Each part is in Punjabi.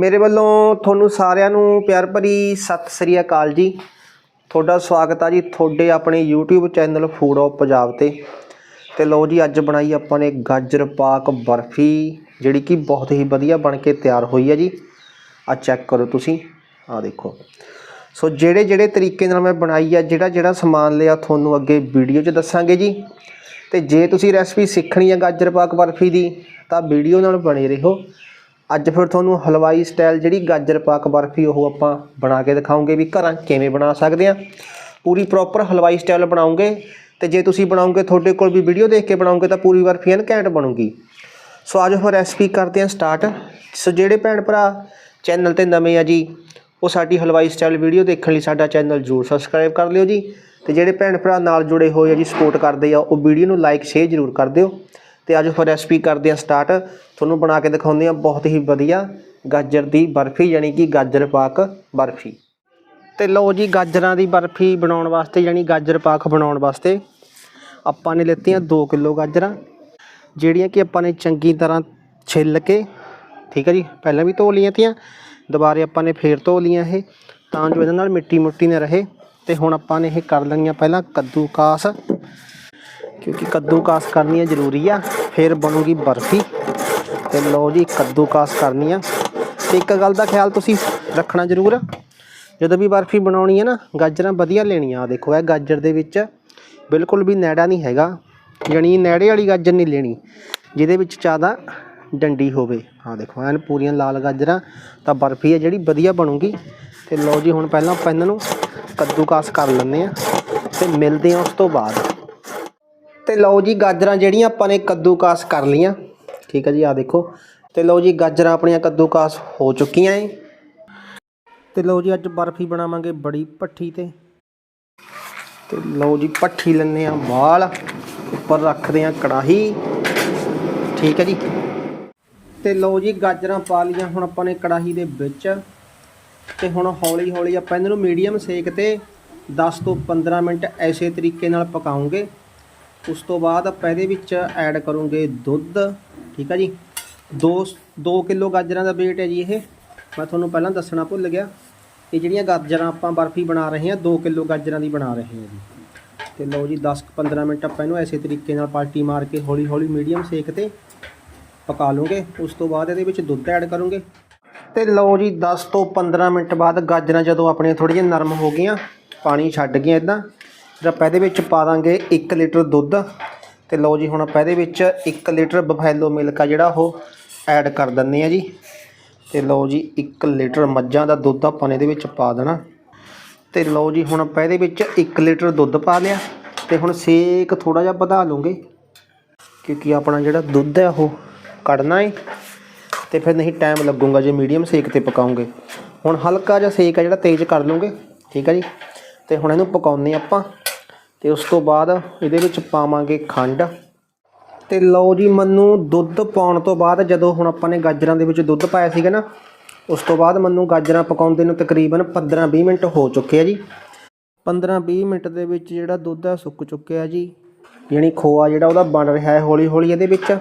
ਮੇਰੇ ਵੱਲੋਂ ਤੁਹਾਨੂੰ ਸਾਰਿਆਂ ਨੂੰ ਪਿਆਰ ਭਰੀ ਸਤਿ ਸ੍ਰੀ ਅਕਾਲ ਜੀ। ਤੁਹਾਡਾ ਸਵਾਗਤ ਆ ਜੀ ਤੁਹਾਡੇ ਆਪਣੇ YouTube channel food of Punjab ਤੇ। ਤੇ ਲਓ ਜੀ, ਅੱਜ ਬਣਾਈ ਆਪਾਂ ਨੇ ਗਾਜਰ ਪਾਕ ਬਰਫੀ, ਜਿਹੜੀ ਕਿ ਬਹੁਤ ਹੀ ਵਧੀਆ ਬਣ ਕੇ ਤਿਆਰ ਹੋਈ ਹੈ ਜੀ। ਆ ਚੈੱਕ ਕਰੋ ਤੁਸੀਂ ਆ ਦੇਖੋ। ਸੋ ਜਿਹੜੇ ਜਿਹੜੇ ਤਰੀਕੇ ਨਾਲ ਮੈਂ ਬਣਾਈ ਆ, ਜਿਹੜਾ ਜਿਹੜਾ ਸਮਾਨ ਲਿਆ, ਤੁਹਾਨੂੰ ਅੱਗੇ ਵੀਡੀਓ 'ਚ ਦੱਸਾਂਗੇ ਜੀ। ਤੇ ਜੇ ਤੁਸੀਂ ਰੈਸਪੀ ਸਿੱਖਣੀ ਹੈ ਗਾਜਰ ਪਾਕ ਬਰਫੀ ਦੀ, ਤਾਂ ਵੀਡੀਓ ਨਾਲ ਬਣੇ ਰਹੋ। ਅੱਜ ਫਿਰ ਤੁਹਾਨੂੰ ਹਲਵਾਈ ਸਟਾਈਲ ਜਿਹੜੀ ਗਾਜਰ ਪਾਕ ਬਰਫੀ ਉਹ ਆਪਾਂ ਬਣਾ ਕੇ ਦਿਖਾਉਂਗੇ ਵੀ ਘਰਾਂ ਕਿਵੇਂ ਬਣਾ ਸਕਦੇ ਆ ਪੂਰੀ ਪ੍ਰੋਪਰ ਹਲਵਾਈ ਸਟਾਈਲ ਬਣਾਉਂਗੇ ਤੇ ਜੇ ਤੁਸੀਂ ਬਣਾਉਂਗੇ ਤੁਹਾਡੇ ਕੋਲ ਵੀ ਵੀਡੀਓ ਦੇਖ ਕੇ ਬਣਾਉਂਗੇ ਤਾਂ ਪੂਰੀ ਬਰਫੀ ਐਨ ਘੈਂਟ ਬਣੂਗੀ। ਸੋ ਆਜੋ ਫਿਰ ਰੈਸਪੀ ਕਰਦੇ ਹਾਂ ਸਟਾਰਟ ਸੋ ਜਿਹੜੇ ਭੈਣ ਭਰਾ ਚੈਨਲ ਤੇ ਨਵੇਂ ਆ ਜੀ, ਉਹ ਸਾਡੀ ਹਲਵਾਈ ਸਟਾਈਲ ਵੀਡੀਓ ਦੇਖਣ ਲਈ ਸਾਡਾ ਚੈਨਲ ਜ਼ਰੂਰ ਸਬਸਕ੍ਰਾਈਬ ਕਰ ਲਿਓ ਜੀ। ਤੇ ਜਿਹੜੇ ਭੈਣ ਭਰਾ ਨਾਲ ਜੁੜੇ ਹੋਏ ਆ ਜੀ ਸਪੋਰਟ ਕਰਦੇ ਆ, ਉਹ ਵੀਡੀਓ ਨੂੰ ਲਾਈਕ ਸ਼ੇਅਰ ਜ਼ਰੂਰ ਕਰ ਦਿਓ। ਤੇ ਅੱਜ ਫਿਰ ਰੈਸਪੀ ਕਰਦੇ ਆ ਸਟਾਰਟ ਤੁਹਾਨੂੰ ਬਣਾ ਕੇ ਦਿਖਾਉਂਦੇ ਆ ਬਹੁਤ ਹੀ ਵਧੀਆ ਗਾਜਰ ਦੀ ਬਰਫੀ, ਯਾਨੀ ਕਿ ਗਾਜਰ ਪਾਕ ਬਰਫੀ। ਤੇ ਲਓ ਜੀ, ਗਾਜਰਾਂ ਦੀ ਬਰਫੀ ਬਣਾਉਣ ਵਾਸਤੇ, ਯਾਨੀ ਗਾਜਰ ਪਾਕ ਬਣਾਉਣ ਵਾਸਤੇ ਆਪਾਂ ਨੇ ਲਿੱਤੀਆਂ 2 ਕਿਲੋ ਗਾਜਰਾਂ, ਜਿਹੜੀਆਂ ਕਿ ਆਪਾਂ ਨੇ ਚੰਗੀ ਤਰ੍ਹਾਂ ਛਿੱਲ ਕੇ, ਠੀਕ ਹੈ ਜੀ, ਪਹਿਲਾਂ ਵੀ ਧੋ ਲਈਆਂ ਤੀਆਂ, ਦੁਬਾਰੇ ਆਪਾਂ ਨੇ ਫੇਰ ਧੋ ਲਈਆਂ ਇਹ, ਤਾਂ ਜੋ ਇਹਦੇ ਨਾਲ ਮਿੱਟੀ ਮੁੱਟੀ ਨਾ ਰਹੇ। ਤੇ ਹੁਣ ਆਪਾਂ ਨੇ ਇਹ ਕਰ ਲੈਣੀਆਂ ਪਹਿਲਾਂ ਕੱਦੂ ਕਾਸ ਕਿਉਂਕਿ ਕੱਦੂ ਕਾਸ ਕਰਨੀ ਹੈ ਜ਼ਰੂਰੀ ਆ, ਫਿਰ ਬਣੂਗੀ ਬਰਫੀ। ਤੇ ਲਓ ਜੀ ਕੱਦੂ ਕਾਸ ਕਰਨੀ ਆ। ਤੇ ਇੱਕ ਗੱਲ ਦਾ ਖਿਆਲ ਤੁਸੀਂ ਰੱਖਣਾ ਜ਼ਰੂਰ, ਜਦੋਂ ਵੀ ਬਰਫੀ ਬਣਾਉਣੀ ਹੈ ਨਾ, ਗਾਜਰਾਂ ਵਧੀਆ ਲੈਣੀਆਂ ਆ ਦੇਖੋ, ਇਹ ਗਾਜਰ ਦੇ ਵਿੱਚ ਬਿਲਕੁਲ ਵੀ ਨੈੜਾ ਨਹੀਂ ਹੈਗਾ, ਯਾਨੀ ਨੈੜੇ ਵਾਲੀ ਗਾਜਰ ਨਹੀਂ ਲੈਣੀ, ਜਿਹਦੇ ਵਿੱਚ ਜ਼ਿਆਦਾ ਡੰਡੀ ਹੋਵੇ। ਹਾਂ ਦੇਖੋ, ਐਨ ਪੂਰੀਆਂ ਲਾਲ ਗਾਜਰਾਂ, ਤਾਂ ਬਰਫੀ ਹੈ ਜਿਹੜੀ, ਵਧੀਆ ਬਣੂਗੀ। ਤੇ ਲਓ ਜੀ, ਹੁਣ ਪਹਿਲਾਂ ਆਪਾਂ ਇਹਨਾਂ ਨੂੰ ਕੱਦੂਕਾਸ ਕਰ ਲੈਂਦੇ ਆ, ਤੇ ਮਿਲਦੇ ਆ ਉਸ ਤੋਂ ਬਾਅਦ। ਤੇ ਲਓ ਜੀ ਗਾਜਰਾਂ ਜਿਹੜੀਆਂ ਆਪਾਂ ਨੇ ਕੱਦੂਕਾਸ ਕਰ ਲੀਆਂ ਠੀਕ ਹੈ ਜੀ ਆ ਦੇਖੋ। ਤੇ ਲਓ ਜੀ ਗਾਜਰਾਂ ਆਪਣੀਆਂ ਕੱਦੂਕਾਸ ਹੋ ਚੁੱਕੀਆਂ ਏ। ਤੇ ਲਓ ਜੀ ਅੱਜ ਬਰਫੀ ਬਣਾਵਾਂਗੇ ਬੜੀ ਭੱਠੀ ਤੇ। ਤੇ ਲਓ ਜੀ ਭੱਠੀ ਲੈਂਦੇ ਆ ਵਾਲ ਉੱਪਰ ਰੱਖਦੇ ਆ ਕੜਾਹੀ। ਠੀਕ ਹੈ ਜੀ। ਤੇ ਲਓ ਜੀ ਗਾਜਰਾਂ ਪਾ ਲਈਆਂ ਹੁਣ ਆਪਾਂ ਨੇ ਕੜਾਹੀ ਦੇ ਵਿੱਚ। ਤੇ ਹੁਣ ਹੌਲੀ ਹੌਲੀ ਆਪਾਂ ਇਹਨਾਂ ਨੂੰ ਮੀਡੀਅਮ ਸੇਕ ਤੇ 10 ਤੋਂ 15 ਮਿੰਟ ਐਸੇ ਤਰੀਕੇ ਨਾਲ ਪਕਾਉਂਗੇ। ਉਸ ਤੋਂ ਬਾਅਦ ਆਪਾਂ ਇਹਦੇ ਵਿੱਚ ਐਡ ਕਰੂੰਗੇ ਦੁੱਧ, ਠੀਕ ਆ ਜੀ। 2 2 ਕਿਲੋ ਗਾਜਰਾਂ ਦਾ weight ਹੈ ਜੀ ਇਹ। ਮੈਂ ਤੁਹਾਨੂੰ ਪਹਿਲਾਂ ਦੱਸਣਾ ਭੁੱਲ ਗਿਆ। ਇਹ ਜਿਹੜੀਆਂ ਗਾਜਰਾਂ ਆਪਾਂ ਬਰਫੀ ਬਣਾ ਰਹੇ ਹਾਂ 2 ਕਿਲੋ ਗਾਜਰਾਂ ਦੀ ਬਣਾ ਰਹੇ ਹਾਂ ਜੀ। ਤੇ ਲਓ ਜੀ 10-15 ਮਿੰਟ ਆਪਾਂ ਇਹਨੂੰ ਐਸੇ ਤਰੀਕੇ ਨਾਲ ਪਾਲਟੀ ਮਾਰ ਕੇ ਹੌਲੀ ਹੌਲੀ ਮੀਡੀਅਮ ਸੇਕ ਤੇ ਪਕਾ ਲਵਾਂਗੇ ਉਸ ਤੋਂ ਬਾਅਦ ਇਹਦੇ ਵਿੱਚ ਦੁੱਧ ਐਡ ਕਰੂੰਗੇ। ਤੇ ਲਓ ਜੀ 10 ਤੋਂ 15 ਮਿੰਟ ਬਾਅਦ ਗਾਜਰਾਂ ਜਦੋਂ ਆਪਣੀਆਂ ਥੋੜ੍ਹੀਆਂ ਨਰਮ ਹੋ ਗਈਆਂ, ਪਾਣੀ ਛੱਡ ਗਈਆਂ ਇਦਾਂ ਫਿਰ ਆਪਾਂ ਇਹਦੇ ਵਿੱਚ ਪਾ ਦਾਂਗੇ 1 ਲੀਟਰ ਦੁੱਧ, ਤੇ ਲਓ ਜੀ ਹੁਣ ਆਪਾਂ ਇਹਦੇ ਵਿੱਚ 1 ਲੀਟਰ ਬਫੈਲੋ ਮਿਲਕ ਆ ਜਿਹੜਾ ਉਹ ਐਡ ਕਰ ਦਿੰਦੇ ਆ ਜੀ। ਤੇ ਲਓ ਜੀ 1 ਲੀਟਰ ਮੱਝਾਂ ਦਾ ਦੁੱਧ ਆਪਾਂ ਨੇ ਇਹਦੇ ਵਿੱਚ ਪਾ ਦੇਣਾ। ਤੇ ਲਓ ਜੀ ਹੁਣ ਆਪਾਂ ਇਹਦੇ ਵਿੱਚ 1 ਲੀਟਰ ਦੁੱਧ ਪਾ ਲਿਆ, ਤੇ ਹੁਣ ਸੇਕ ਥੋੜਾ ਜਿਹਾ ਵਧਾ ਲਵਾਂਗੇ ਕਿਉਂਕਿ ਆਪਣਾ ਜਿਹੜਾ ਦੁੱਧ ਹੈ ਉਹ ਕੱਢਣਾ ਹੈ ਤੇ ਫਿਰ ਨਹੀਂ ਟਾਈਮ ਲੱਗੂਗਾ ਜੇ ਮੀਡੀਅਮ ਸੇਕ ਤੇ ਪਕਾਉਂਗੇ। ਹੁਣ ਹਲਕਾ ਜਿਹਾ ਸੇਕ ਹੈ ਜਿਹੜਾ ਤੇਜ਼ ਕਰ ਲਵਾਂਗੇ ਠੀਕ ਹੈ ਜੀ। ਤੇ ਹੁਣ ਇਹਨੂੰ ਪਕਾਉਨੇ ਆਪਾਂ। ਤੇ ਉਸ ਤੋਂ ਬਾਅਦ ਇਹਦੇ ਵਿੱਚ ਪਾਵਾਂਗੇ ਖੰਡ। ਤੇ ਲਓ ਜੀ, ਮੈਨੂੰ ਦੁੱਧ ਪਾਉਣ ਤੋਂ ਬਾਅਦ ਜਦੋਂ ਹੁਣ ਆਪਾਂ ਨੇ ਗਾਜਰਾਂ ਦੇ ਵਿੱਚ ਦੁੱਧ ਪਾਇਆ ਸੀਗਾ ਨਾ, ਉਸ ਤੋਂ ਬਾਅਦ ਮੈਨੂੰ ਗਾਜਰਾਂ ਪਕਾਉਂਦੇ ਨੂੰ ਤਕਰੀਬਨ 15-20 ਮਿੰਟ ਹੋ ਚੁੱਕੇ ਆ ਜੀ। 15-20 ਮਿੰਟ ਦੇ ਵਿੱਚ ਜਿਹੜਾ ਦੁੱਧ ਹੈ ਸੁੱਕ ਚੁੱਕਿਆ ਜੀ। ਯਾਨੀ ਖੋਆ ਜਿਹੜਾ ਉਹਦਾ ਬਣ ਰਿਹਾ ਹੈ ਹੌਲੀ ਹੌਲੀ ਇਹਦੇ ਵਿੱਚ।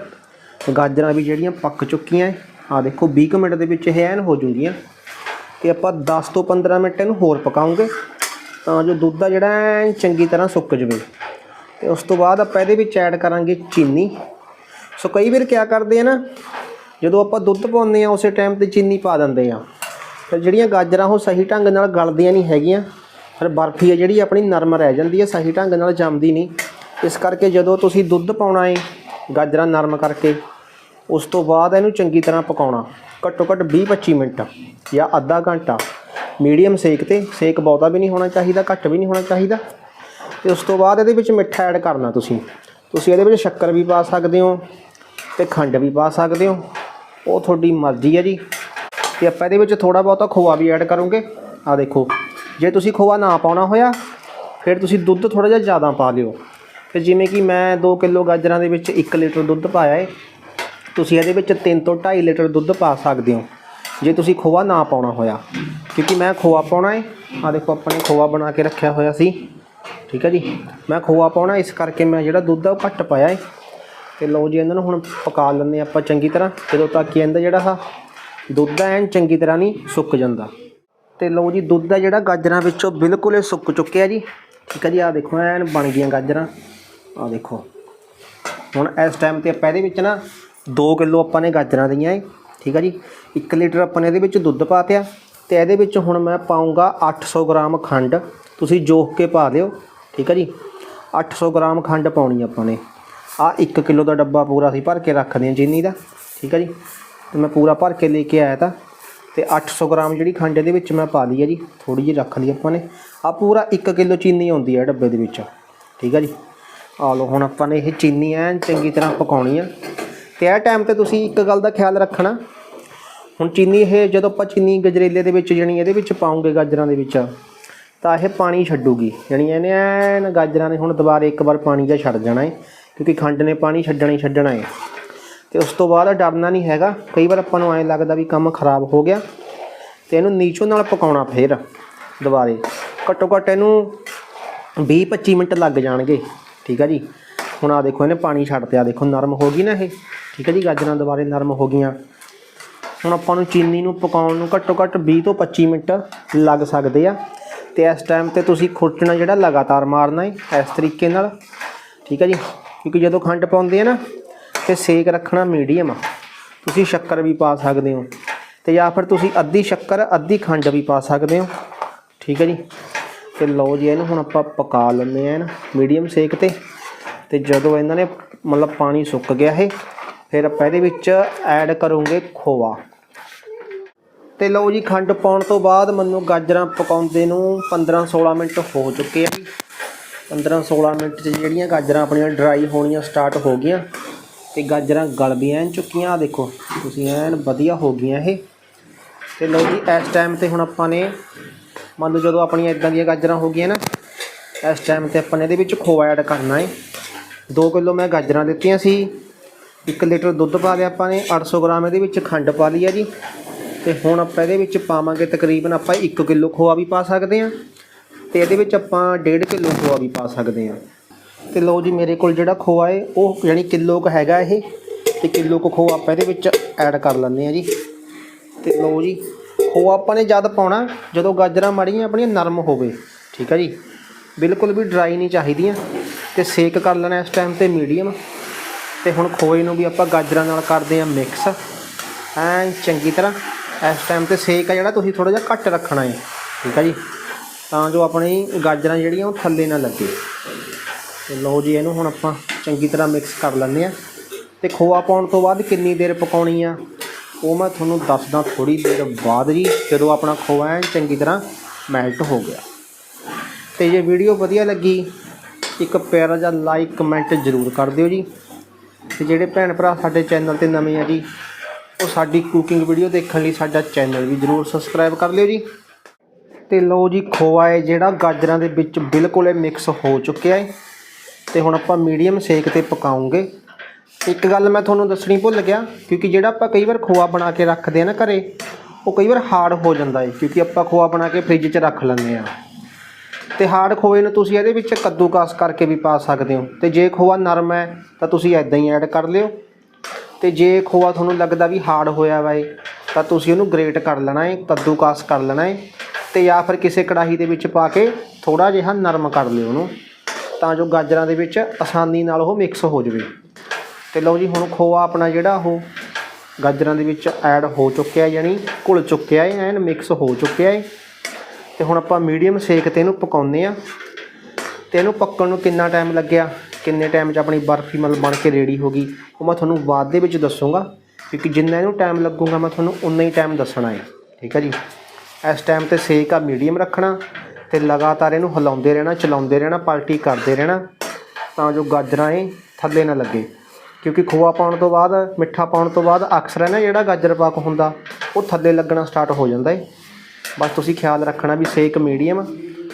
ਗਾਜਰਾਂ ਵੀ ਜਿਹੜੀਆਂ ਪੱਕ ਚੁੱਕੀਆਂ ਹੈ ਆ ਦੇਖੋ 20 ਕੁ ਮਿੰਟ ਦੇ ਵਿੱਚ ਇਹ ਐਨ ਹੋ ਜੂਗੀਆਂ। ਤੇ ਆਪਾਂ 10 ਤੋਂ 15 ਮਿੰਟ ਇਹਨੂੰ ਹੋਰ ਪਕਾਉਂਗੇ। ਤਾਂ ਜੋ ਦੁੱਧ ਆ ਜਿਹੜਾ ਐਨ ਚੰਗੀ ਤਰ੍ਹਾਂ ਸੁੱਕ ਜਵੇ। ਤੇ ਉਸ ਤੋਂ ਬਾਅਦ ਆਪਾਂ ਇਹਦੇ ਵਿੱਚ ਐਡ ਕਰਾਂਗੇ ਚੀਨੀ। ਸੋ ਕਈ ਵਾਰ ਕਿਆ ਕਰਦੇ ਆ ਨਾ, ਜਦੋਂ ਆਪਾਂ ਦੁੱਧ ਪਾਉਂਦੇ ਆ, ਉਸੇ ਟਾਈਮ ਤੇ ਚੀਨੀ ਪਾ ਦਿੰਦੇ ਆ। ਫਿਰ ਜਿਹੜੀਆਂ ਗਾਜਰਾਂ ਉਹ ਸਹੀ ਢੰਗ ਨਾਲ ਗਲਦੀਆਂ ਨਹੀਂ ਹੈਗੀਆਂ। ਫਿਰ ਬਰਫੀ ਹੈ ਜਿਹੜੀ ਆਪਣੀ ਨਰਮ ਰਹਿ ਜਾਂਦੀ ਹੈ ਸਹੀ ਢੰਗ ਨਾਲ ਜੰਮਦੀ ਨਹੀਂ। ਇਸ ਕਰਕੇ ਜਦੋਂ ਤੁਸੀਂ ਦੁੱਧ ਪਾਉਣਾ ਹੈ ਗਾਜਰਾਂ ਨਰਮ ਕਰਕੇ, ਉਸ ਤੋਂ ਬਾਅਦ ਇਹਨੂੰ ਚੰਗੀ ਤਰ੍ਹਾਂ ਪਕਾਉਣਾ। ਘੱਟੋ ਘੱਟ 20-25 ਮਿੰਟ ਜਾਂ ਅੱਧਾ ਘੰਟਾ। ਮੀਡੀਅਮ ਸੇਕ ਤੇ, ਸੇਕ ਬਹੁਤਾ ਵੀ ਨਹੀਂ ਹੋਣਾ ਚਾਹੀਦਾ, ਘੱਟ ਵੀ ਨਹੀਂ ਹੋਣਾ ਚਾਹੀਦਾ। ਤੇ ਉਸ ਤੋਂ ਬਾਅਦ ਇਹਦੇ ਵਿੱਚ ਮਿੱਠਾ ਐਡ ਕਰਨਾ ਤੁਸੀਂ। ਤੁਸੀਂ ਇਹਦੇ ਵਿੱਚ ਸ਼ੱਕਰ ਵੀ ਪਾ ਸਕਦੇ ਹੋ ਤੇ ਖੰਡ ਵੀ ਪਾ ਸਕਦੇ ਹੋ। ਉਹ ਤੁਹਾਡੀ ਮਰਜ਼ੀ ਹੈ ਜੀ। ਤੇ ਆਪਾਂ ਇਹਦੇ ਵਿੱਚ ਥੋੜਾ ਬਹੁਤਾ ਖੋਆ ਵੀ ਐਡ ਕਰੋਗੇ। ਆ ਦੇਖੋ, ਜੇ ਤੁਸੀਂ ਖੋਆ ਨਾ ਪਾਉਣਾ ਹੋਇਆ, ਫਿਰ ਤੁਸੀਂ ਦੁੱਧ ਥੋੜਾ ਜਿਹਾ ਜ਼ਿਆਦਾ ਪਾ ਲਿਓ। ਫਿਰ ਜਿਵੇਂ ਕਿ ਮੈਂ 2 ਕਿਲੋ ਗਾਜਰਾਂ ਦੇ ਵਿੱਚ 1 ਲੀਟਰ ਦੁੱਧ ਪਾਇਆ ਹੈ ਤੁਸੀਂ ਇਹਦੇ ਵਿੱਚ 3 ਤੋਂ 2.5 ਲੀਟਰ ਦੁੱਧ ਪਾ ਸਕਦੇ ਹੋ। ਜੇ ਤੁਸੀਂ ਖੋਆ ਨਾ ਪਾਉਣਾ ਹੋਇਆ, ਕਿਉਂਕਿ ਮੈਂ ਖੋਆ ਪਾਉਣਾ ਹੈ ਆ ਦੇਖੋ ਆਪਾਂ ਨੇ ਖੋਆ ਬਣਾ ਕੇ ਰੱਖਿਆ ਹੋਇਆ ਸੀ। ਠੀਕ ਹੈ ਜੀ? ਮੈਂ ਖੋਆ ਪਾਉਣਾ, ਇਸ ਕਰਕੇ ਮੈਂ ਜਿਹੜਾ ਦੁੱਧ ਆ ਉਹ ਘੱਟ ਪਾਇਆ ਹੈ ਤੇ ਲਓ ਜੀ, ਇਹਨਾਂ ਨੂੰ ਹੁਣ ਪਕਾ ਲੈਂਦੇ ਹਾਂ ਆਪਾਂ ਚੰਗੀ ਤਰ੍ਹਾਂ। ਜਦੋਂ ਤੱਕ ਕਿ ਇਹਦਾ ਜਿਹੜਾ ਆ ਦੁੱਧ ਐਨ ਚੰਗੀ ਤਰ੍ਹਾਂ ਨਹੀਂ ਸੁੱਕ ਜਾਂਦਾ। ਤੇ ਲਓ ਜੀ, ਦੁੱਧ ਹੈ ਜਿਹੜਾ ਗਾਜਰਾਂ ਵਿੱਚੋਂ ਬਿਲਕੁਲ ਹੀ ਸੁੱਕ ਚੁੱਕਿਆ ਜੀ। ਠੀਕ ਹੈ ਜੀ, ਆਹ ਦੇਖੋ, ਐਨ ਬਣ ਗਈਆਂ ਗਾਜਰਾਂ। ਆਹ ਦੇਖੋ। ਹੁਣ ਇਸ ਟਾਈਮ ਤੇ ਆਪਾਂ ਇਹਦੇ ਵਿੱਚ ਨਾ 2 ਕਿਲੋ ਆਪਾਂ ਨੇ ਗਾਜਰਾਂ ਲਈਆਂ ਏ। ਠੀਕ ਹੈ ਜੀ? 1 ਲੀਟਰ ਆਪਾਂ ਨੇ ਇਹਦੇ ਵਿੱਚ ਦੁੱਧ ਪਾ ਤਿਆ ਤੇ ਇਹਦੇ ਵਿੱਚ ਹੁਣ ਮੈਂ ਪਾਉਂਗਾ 800 ਗ੍ਰਾਮ ਖੰਡ। ਤੁਸੀਂ ਜੋਖ ਕੇ ਪਾ ਦਿਓ, ਠੀਕ ਹੈ ਜੀ? 800 ਗ੍ਰਾਮ ਖੰਡ ਪਾਉਣੀ ਆਪਾਂ ਨੇ। ਆ 1 ਕਿਲੋ ਦਾ ਡੱਬਾ ਪੂਰਾ ਅਸੀਂ ਭਰ ਕੇ ਰੱਖਦੇ ਹਾਂ ਚੀਨੀ ਦਾ, ਠੀਕ ਹੈ ਜੀ? ਤੇ ਮੈਂ ਪੂਰਾ ਭਰ ਕੇ ਲੈ ਕੇ ਆਇਆ ਤਾਂ। ਤੇ 800 ਗ੍ਰਾਮ ਜਿਹੜੀ ਖੰਡ ਇਹਦੇ ਵਿੱਚ ਮੈਂ ਪਾ ਲਈ ਹੈ ਜੀ ਥੋੜੀ ਜਿਹੀ ਰੱਖ ਲਈ ਆਪਾਂ ਨੇ। ਆ ਪੂਰਾ 1 ਕਿਲੋ ਚੀਨੀ ਆਉਂਦੀ ਹੈ ਡੱਬੇ ਦੇ ਵਿੱਚ, ਠੀਕ ਆ ਜੀ? ਆ ਲਓ ਹੁਣ ਆਪਾਂ ਨੇ ਇਹ ਚੀਨੀ ਐਨ ਚੰਗੀ ਤਰ੍ਹਾਂ ਪਕਾਉਣੀ ਆ। ਤੇ ਇਹ ਟਾਈਮ ਤੇ ਤੁਸੀਂ ਇੱਕ ਗੱਲ ਦਾ ਖਿਆਲ ਰੱਖਣਾ। ਹੁਣ ਚੀਨੀ ਇਹ ਜਦੋਂ ਆਪਾਂ ਚੀਨੀ ਗਜਰੇਲੇ ਦੇ ਵਿੱਚ ਜਣੀ ਇਹਦੇ ਵਿੱਚ ਪਾਉਂਗੇ ਗਾਜਰਾਂ ਦੇ ਵਿੱਚ, ਤਾਂ ਇਹ ਪਾਣੀ ਛੱਡੂਗੀ। ਯਾਨੀ ਇਹਨੇ ਐਨ ਗਾਜਰਾਂ ਨੇ ਹੁਣ ਦੁਬਾਰੇ ਇੱਕ ਵਾਰ ਪਾਣੀ ਜਿਹਾ ਛੱਡ ਜਾਣਾ ਹੈ ਕਿਉਂਕਿ ਖੰਡ ਨੇ ਪਾਣੀ ਛੱਡਣਾ ਹੀ ਛੱਡਣਾ ਹੈ ਤੇ ਉਸ ਤੋਂ ਬਾਅਦ ਡਰਨਾ ਨਹੀਂ ਹੈਗਾ। ਕਈ ਵਾਰ ਆਪਾਂ ਨੂੰ ਐਂ ਲੱਗਦਾ ਵੀ ਕੰਮ ਖਰਾਬ ਹੋ ਗਿਆ, ਤੇ ਇਹਨੂੰ ਨੀਚੋਂ ਨਾਲ ਪਕਾਉਣਾ ਫੇਰ ਦੁਬਾਰੇ। ਘੱਟੋ ਘੱਟ ਇਹਨੂੰ 20-25 ਮਿੰਟ ਲੱਗ ਜਾਣਗੇ। ਠੀਕ ਆ ਜੀ? ਹੁਣ ਆ ਦੇਖੋ, ਇਹਨੇ ਪਾਣੀ ਛੱਡ ਤਿਆ ਦੇਖੋ, ਨਰਮ ਹੋ ਗਈ ਨਾ ਇਹ। ਠੀਕ ਹੈ ਜੀ, ਗਾਜਰਾਂ ਦੁਬਾਰੇ ਨਰਮ ਹੋ ਗਈਆਂ। ਹੁਣ ਆਪਾਂ ਨੂੰ ਚੀਨੀ ਨੂੰ ਪਕਾਉਣ ਨੂੰ ਘੱਟੋ ਘੱਟ 20 ਤੋਂ 25 ਮਿੰਟ ਲੱਗ ਸਕਦੇ ਆ। ਤੇ ਇਸ ਟਾਈਮ ਤੇ ਤੁਸੀਂ ਖੁਰਚਣਾ ਜਿਹੜਾ ਲਗਾਤਾਰ ਮਾਰਨਾ ਹੈ ਇਸ ਤਰੀਕੇ ਨਾਲ। ਠੀਕ ਹੈ ਜੀ, ਕਿਉਂਕਿ ਜਦੋਂ ਖੰਡ ਪਾਉਂਦੇ ਆ ਨਾ, ਤੇ ਸੇਕ ਰੱਖਣਾ ਮੀਡੀਅਮ ਤੁਸੀਂ ਸ਼ੱਕਰ ਵੀ ਪਾ ਸਕਦੇ ਹੋ। ਤੇ ਜਾਂ ਫਿਰ ਤੁਸੀਂ ਅੱਧੀ ਸ਼ੱਕਰ, ਅੱਧੀ ਖੰਡ ਵੀ ਪਾ ਸਕਦੇ ਹੋ। ਠੀਕ ਹੈ ਜੀ, ਤੇ ਲਓ ਜੀ ਇਹਨੂੰ ਹੁਣ ਆਪਾਂ ਪਕਾ ਲੈਂਦੇ ਆ ਨਾ ਮੀਡੀਅਮ ਸੇਕ ਤੇ। ਤੇ ਜਦੋਂ ਇਹਨਾਂ ਨੇ ਮਤਲਬ ਪਾਣੀ ਸੁੱਕ ਗਿਆ ਇਹ ਫਿਰ ਆਪਾਂ ਇਹਦੇ ਵਿੱਚ ਐਡ ਕਰੂੰਗੇ ਖੋਆ। ਤੇ ਲਓ ਜੀ, ਖੰਡ ਪਾਉਣ ਤੋਂ ਬਾਅਦ ਮੈਨੂੰ ਗਾਜਰਾਂ ਪਕਾਉਂਦੇ ਨੂੰ 15-16 ਮਿੰਟ ਹੋ ਚੁੱਕੇ ਆ ਜੀ। 15-16 ਮਿੰਟ 'ਚ ਜਿਹੜੀਆਂ ਗਾਜਰਾਂ ਆਪਣੀਆਂ ਡਰਾਈ ਹੋਣੀਆਂ ਸਟਾਰਟ ਹੋ ਗਈਆਂ ਤੇ ਗਾਜਰਾਂ ਗਲ ਵੀ ਐਨ ਚੁੱਕੀਆਂ। ਆ ਦੇਖੋ, ਤੁਸੀਂ ਐਨ ਵਧੀਆ ਹੋ ਗਈਆਂ ਇਹ। ਤੇ ਲਓ ਜੀ, ਇਸ ਟਾਈਮ ਤੇ ਹੁਣ ਆਪਾਂ ਨੇ, ਮੰਨ ਲਓ ਜਦੋਂ ਆਪਣੀਆਂ ਇਦਾਂ ਦੀਆਂ ਗਾਜਰਾਂ ਹੋ ਗਈਆਂ ਨਾ, ਇਸ ਟਾਈਮ ਤੇ ਆਪਾਂ ਨੇ ਇਹਦੇ ਵਿੱਚ ਖੋਆ ਐਡ ਕਰਨਾ ਹੈ 2 ਕਿਲੋ ਮੈਂ ਗਾਜਰਾਂ ਦਿੱਤੀਆਂ ਸੀ। 1 ਲੀਟਰ ਦੁੱਧ ਪਾ ਲਿਆ ਆਪਾਂ ਨੇ 800 ਗ੍ਰਾਮ ਇਹਦੇ ਵਿੱਚ ਖੰਡ ਪਾ ਲਈ ਹੈ ਜੀ। ਤੇ ਹੁਣ ਆਪਾਂ ਇਹਦੇ ਵਿੱਚ ਪਾਵਾਂਗੇ ਤਕਰੀਬਨ ਆਪਾਂ 1 ਕਿਲੋ ਖੋਆ ਵੀ ਪਾ ਸਕਦੇ ਹਾਂ ਤੇ ਇਹਦੇ ਵਿੱਚ ਆਪਾਂ 1.5 ਕਿਲੋ ਖੋਆ ਵੀ ਪਾ ਸਕਦੇ ਹਾਂ। ਤੇ ਲਓ ਜੀ ਮੇਰੇ ਕੋਲ ਜਿਹੜਾ ਖੋਆ ਹੈ ਉਹ ਯਾਨੀ ਕਿਲੋ ਕ ਹੈਗਾ ਇਹ, ਤੇ ਕਿਲੋ ਕੁ ਖੋਆ ਆਪਾਂ ਇਹਦੇ ਵਿੱਚ ਐਡ ਕਰ ਲੈਂਦੇ ਹਾਂ ਜੀ। ਤੇ ਲਓ ਜੀ, ਖੋਆ ਆਪਾਂ ਨੇ ਜਦ ਪਾਉਣਾ, ਜਦੋਂ ਗਾਜਰਾਂ ਮੜੀਆਂ ਆਪਣੀਆਂ ਨਰਮ ਹੋਵੇ, ਠੀਕ ਆ ਜੀ। ਬਿਲਕੁਲ ਵੀ ਡਰਾਈ ਨਹੀਂ ਚਾਹੀਦੀਆਂ, ਤੇ ਸੇਕ ਕਰ ਲੈਣਾ ਇਸ ਟਾਈਮ ਤੇ ਮੀਡੀਅਮ ਤੇ ਹੁਣ ਖੋਏ ਨੂੰ ਵੀ ਆਪਾਂ ਗਾਜਰਾਂ ਨਾਲ ਕਰਦੇ ਹਾਂ ਮਿਕਸ ਐਂ ਚੰਗੀ ਤਰ੍ਹਾਂ। ਇਸ ਟਾਈਮ ਤੇ ਸੇਕ ਆ ਜਿਹੜਾ ਤੁਸੀਂ ਥੋੜਾ ਜਿਹਾ ਘੱਟ ਰੱਖਣਾ ਹੈ ਠੀਕ ਆ ਜੀ? ਤਾਂ ਜੋ ਆਪਣੀ ਗਾਜਰਾਂ ਜਿਹੜੀਆਂ ਉਹ ਥੱਲੇ ਨਾ ਲੱਗੇ। ਤੇ ਲਓ ਜੀ ਇਹਨੂੰ ਹੁਣ ਆਪਾਂ ਚੰਗੀ ਤਰ੍ਹਾਂ ਮਿਕਸ ਕਰ ਲੈਂਦੇ ਆ ਤੇ ਖੋਆ ਪਾਉਣ ਤੋਂ ਬਾਅਦ ਕਿੰਨੀ ਦੇਰ ਪਕਾਉਣੀ ਆ? ਉਹ ਮੈਂ ਤੁਹਾਨੂੰ ਦੱਸਦਾ ਥੋੜੀ ਦੇਰ ਬਾਅਦ ਜੀ, ਜਦੋਂ ਆਪਣਾ ਖੋਆ ਐਨ ਚੰਗੀ ਤਰ੍ਹਾਂ ਮੈਲਟ ਹੋ ਗਿਆ। ਤੇ ਜੇ ਵੀਡੀਓ ਵਧੀਆ ਲੱਗੀ, ਇੱਕ ਪਿਆਰਾ ਜਿਹਾ ਲਾਈਕ ਕਮੈਂਟ ਜ਼ਰੂਰ ਕਰ ਦਿਓ ਜੀ। ਤੇ ਜਿਹੜੇ ਭੈਣ ਭਰਾ ਸਾਡੇ ਚੈਨਲ ਤੇ ਨਵੇਂ ਆ ਜੀ, ਉਹ ਸਾਡੀ ਕੁਕਿੰਗ ਵੀਡੀਓ ਦੇਖਣ ਲਈ ਸਾਡਾ ਚੈਨਲ ਵੀ ਜ਼ਰੂਰ ਸਬਸਕ੍ਰਾਈਬ ਕਰ ਲਿਓ ਜੀ। ਤੇ ਲਓ ਜੀ, ਖੋਆ ਹੈ ਜਿਹੜਾ ਗਾਜਰਾਂ ਦੇ ਵਿੱਚ ਬਿਲਕੁਲ ਇਹ ਮਿਕਸ ਹੋ ਚੁੱਕਿਆ ਹੈ। ਤੇ ਹੁਣ ਆਪਾਂ ਮੀਡੀਅਮ ਸੇਕ ਤੇ ਪਕਾਉਂਗੇ। ਇੱਕ ਗੱਲ ਮੈਂ ਤੁਹਾਨੂੰ ਦੱਸਣੀ ਭੁੱਲ ਗਿਆ, ਕਿਉਂਕਿ ਜਿਹੜਾ ਆਪਾਂ ਕਈ ਵਾਰ ਖੋਆ ਬਣਾ ਕੇ ਰੱਖਦੇ ਆ ਨਾ ਘਰੇ, ਉਹ ਕਈ ਵਾਰ ਹਾਰਡ ਹੋ ਜਾਂਦਾ ਹੈ, ਕਿਉਂਕਿ ਆਪਾਂ ਖੋਆ ਬਣਾ ਕੇ ਫ੍ਰਿਜ 'ਚ ਰੱਖ ਲੈਂਦੇ ਆ। ਤੇ ਹਾਰਡ ਖੋਏ ਨੂੰ ਤੁਸੀਂ ਇਹਦੇ ਵਿੱਚ ਕੱਦੂਕਾਸ ਕਰਕੇ ਵੀ ਪਾ ਸਕਦੇ ਹੋ। ਤੇ ਜੇ ਖੋਆ ਨਰਮ ਹੈ, ਤਾਂ ਤੁਸੀਂ ਐਦਾਂ ਹੀ ਐਡ ਕਰ ਲਿਓ। ਤੇ ਜੇ ਖੋਆ ਤੁਹਾਨੂੰ ਲੱਗਦਾ ਵੀ ਹਾਰਡ ਹੋਇਆ ਵਾ ਏ ਤਾਂ ਤੁਸੀਂ ਉਹਨੂੰ ਗ੍ਰੇਟ ਕਰ ਲੈਣਾ ਹੈ ਕੱਦੂਕਾਸ ਕਰ ਲੈਣਾ ਹੈ ਤੇ ਜਾਂ ਫਿਰ ਕਿਸੇ ਕੜਾਹੀ ਦੇ ਵਿੱਚ ਪਾ ਕੇ ਥੋੜਾ ਜਿਹਾ ਨਰਮ ਕਰ ਲਿਓ ਉਹਨੂੰ, ਤਾਂ ਜੋ ਗਾਜਰਾਂ ਦੇ ਵਿੱਚ ਆਸਾਨੀ ਨਾਲ ਉਹ ਮਿਕਸ ਹੋ ਜਾਵੇ। ਤੇ ਲਓ ਜੀ, ਹੁਣ ਖੋਆ ਆਪਣਾ ਜਿਹੜਾ ਉਹ ਗਾਜਰਾਂ ਦੇ ਵਿੱਚ ਐਡ ਹੋ ਚੁੱਕਿਆ, ਯਾਨੀ ਘੁਲ ਚੁੱਕਿਆ ਹੈ ਐਨ ਮਿਕਸ ਹੋ ਚੁੱਕਿਆ ਹੈ ਤੇ ਹੁਣ ਆਪਾਂ ਮੀਡੀਅਮ ਸੇਕ ਤੇ ਇਹਨੂੰ ਪਕਾਉਂਦੇ ਆ ਤੇ ਇਹਨੂੰ ਪੱਕਣ ਨੂੰ ਕਿੰਨਾ ਟਾਈਮ ਲੱਗਿਆ? ਕਿੰਨੇ ਟਾਈਮ 'ਚ ਆਪਣੀ ਬਰਫੀ ਮਤਲਬ ਬਣ ਕੇ ਰੈਡੀ ਹੋ ਗਈ? ਉਹ ਮੈਂ ਤੁਹਾਨੂੰ ਬਾਅਦ ਦੇ ਵਿੱਚ ਦੱਸੂਗਾ, ਕਿਉਂਕਿ ਜਿੰਨਾ ਇਹਨੂੰ ਟਾਈਮ ਲੱਗੂਗਾ, ਮੈਂ ਤੁਹਾਨੂੰ ਉਨਾ ਹੀ ਟਾਈਮ ਦੱਸਣਾ ਹੈ। ਠੀਕ ਹੈ ਜੀ? ਇਸ ਟਾਈਮ ਤੇ ਸੇਕ ਆ ਮੀਡੀਅਮ ਰੱਖਣਾ, ਤੇ ਲਗਾਤਾਰ ਇਹਨੂੰ ਹਿਲਾਉਂਦੇ ਰਹਿਣਾ, ਚਲਾਉਂਦੇ ਰਹਿਣਾ, ਪਲਟੀ ਕਰਦੇ ਰਹਿਣਾ, ਤਾਂ ਜੋ ਗਾਜਰਾਂ ਇਹ ਥੱਲੇ ਨਾ ਲੱਗੇ। ਕਿਉਂਕਿ ਖੋਆ ਪਾਉਣ ਤੋਂ ਬਾਅਦ, ਮਿੱਠਾ ਪਾਉਣ ਤੋਂ ਬਾਅਦ ਅਕਸਰ ਹੈ ਨਾ ਜਿਹੜਾ ਗਾਜਰ ਪਾਕ ਹੁੰਦਾ, ਉਹ ਥੱਲੇ ਲੱਗਣਾ ਸਟਾਰਟ ਹੋ ਜਾਂਦਾ ਹੈ। ਬਸ ਤੁਸੀਂ ਖਿਆਲ ਰੱਖਣਾ ਵੀ ਸੇਕ ਮੀਡੀਅਮ